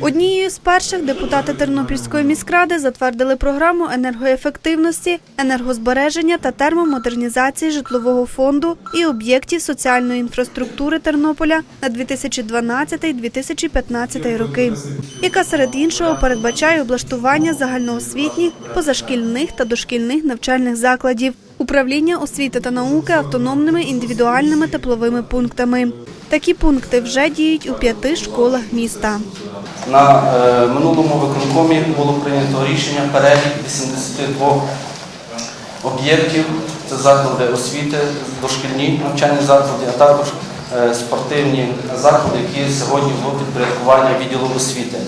Однією з перших депутати Тернопільської міськради затвердили програму енергоефективності, енергозбереження та термомодернізації житлового фонду і об'єктів соціальної інфраструктури Тернополя на 2012-2015 роки, яка серед іншого передбачає облаштування загальноосвітніх, позашкільних та дошкільних навчальних закладів, управління освіти та науки автономними індивідуальними тепловими пунктами. Такі пункти вже діють у п'яти школах міста. На е, минулому виконкомі було прийнято рішення перелік 82 об'єктів. Це заклади освіти, дошкільні навчальні заклади, а також е, спортивні заклади, які сьогодні в підпорядкуванні відділу освіти.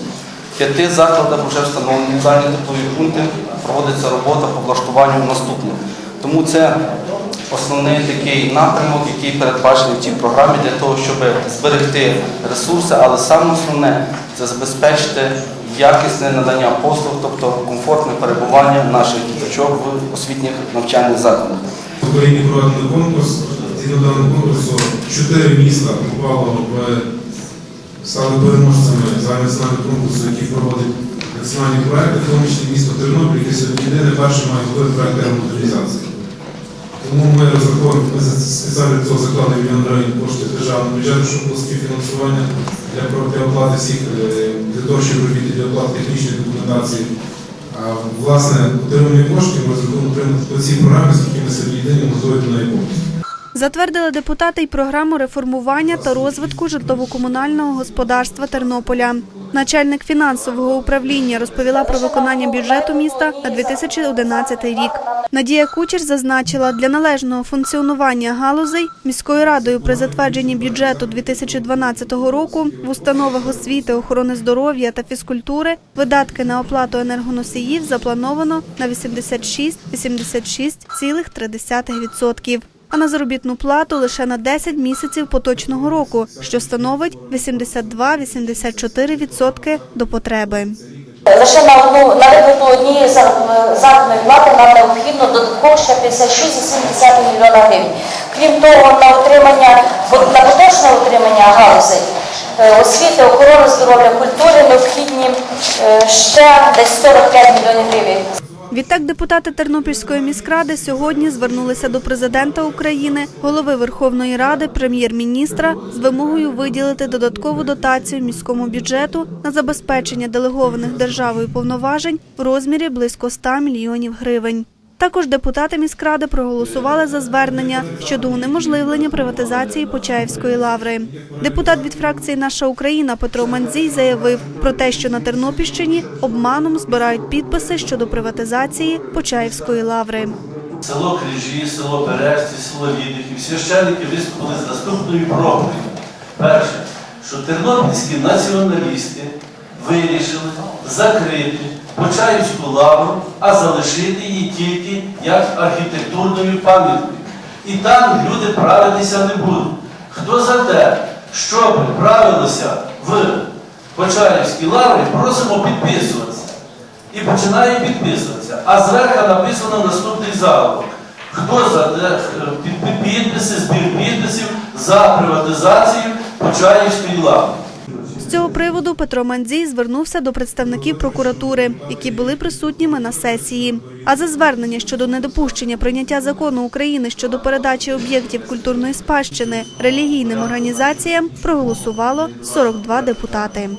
П'яти закладах вже встановлені дані теплові пункти, проводиться робота по влаштуванню наступних. Тому це основний такий напрямок, який передбачений в цій програмі для того, щоб зберегти ресурси, але саме основне це забезпечити якісне надання послуг, тобто комфортне перебування наших діточок в освітніх навчальних закладах. В Україні проведений конкурс. Згідно даного конкурсу, чотири міста попало в стали переможцями за національного конкурсу, який проводить національні проекти, в тому числі місто Тернопіль, яке сьогодні єдине перше має зробити проект термомодернізації. Тому ми розраховуємо, ми спеціально цього заклали мільйон коштів з державного бюджету, щоб було співфінансування для, оплати всіх е, для того, щоб робити для оплати технічної документації. А власне отримані кошти ми розраховуємо отримати по цій програмі, оскільки ми сьогодні єдині можливо на повністю. Затвердили депутати й програму реформування та розвитку житлово-комунального господарства Тернополя. Начальник фінансового управління розповіла про виконання бюджету міста на 2011 рік. Надія Кучер зазначила, для належного функціонування галузей міською радою при затвердженні бюджету 2012 року в установах освіти, охорони здоров'я та фізкультури видатки на оплату енергоносіїв заплановано на 86,86,3%. А на заробітну плату лише на 10 місяців поточного року, що становить 82-84% до потреби. Лише на одну на виплату однієї зар- заробітної плати нам необхідно додатково ще 56,7 млн гривень. Крім того, на отримання на поточне отримання галузей е, освіти, охорони здоров'я, культури необхідні е, ще десь 45 млн гривень. Відтак депутати Тернопільської міськради сьогодні звернулися до президента України, голови Верховної Ради, прем'єр-міністра з вимогою виділити додаткову дотацію міському бюджету на забезпечення делегованих державою повноважень в розмірі близько 100 мільйонів гривень. Також депутати міськради проголосували за звернення щодо унеможливлення приватизації Почаївської лаври. Депутат від фракції Наша Україна Петро Мандзій заявив про те, що на Тернопільщині обманом збирають підписи щодо приватизації Почаївської лаври. Село Крижі, село Бережці, село Відихів, священники виступили з наступною проповіддю. Перше, що тернопільські націоналісти вирішили закрити Почаївську лавру, а залишити її тільки як архітектурною пам'яткою. І там люди правитися не будуть. Хто за те, щоб правилося в Почаївській лаврі, просимо підписуватися. І починає підписуватися. А зверху написано наступний заголовок. Хто за те, під- під- підписи, збір підписів за приватизацію Почаївської лаври. Цього приводу Петро Мандзій звернувся до представників прокуратури, які були присутніми на сесії. А за звернення щодо недопущення прийняття закону України щодо передачі об'єктів культурної спадщини релігійним організаціям проголосувало 42 депутати.